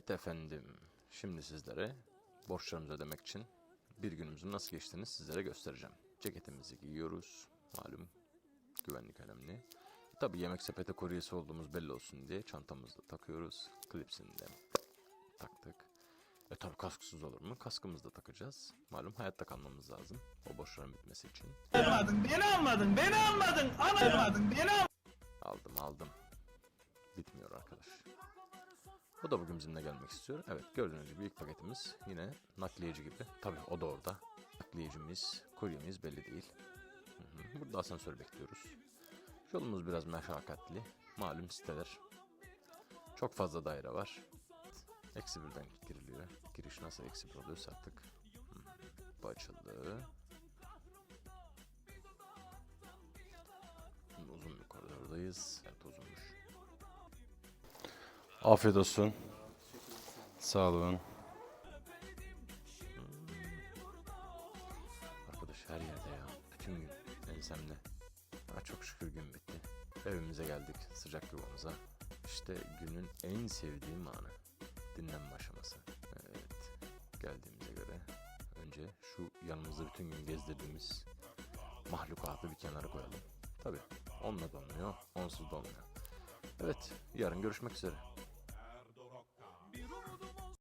Evet efendim. Şimdi sizlere borçlarımızı ödemek için bir günümüzün nasıl geçtiğini sizlere göstereceğim. Ceketimizi giyiyoruz. Malum güvenlik önemli. Tabi yemek sepeti kuryesi olduğumuz belli olsun diye çantamızda takıyoruz. Klipsini de taktık. E tabi kasksız olur mu? Kaskımızı da takacağız. Malum hayatta kalmamız lazım. O borçların bitmesi için. almadın, beni almadın, beni almadın, almadın, beni almadın. Aldım aldım. Bitmiyor arkadaş. O da bugün bizimle gelmek istiyor. Evet gördüğünüz gibi ilk paketimiz yine nakliyeci gibi. Tabii o da orada. Nakliyecimiz, kuryemiz belli değil. Hı hı. Burada asansör bekliyoruz. Yolumuz biraz meşakkatli. Malum siteler. Çok fazla daire var. Eksi birden giriliyor. Giriş nasıl eksi bir oluyorsa artık. Hı. Bu açıldı. Şimdi uzun bir koridordayız. Afiyet olsun. Sağ olun. Arkadaş her yerde ya. Bütün gün ensemde. Ama çok şükür gün bitti. Evimize geldik sıcak yuvamıza. İşte günün en sevdiğim anı. Dinlenme aşaması. Evet. Geldiğimize göre önce şu yanımızda bütün gün gezdirdiğimiz mahlukatı bir kenara koyalım. Tabi onunla da onsuz da olmuyor. Evet, yarın görüşmek üzere.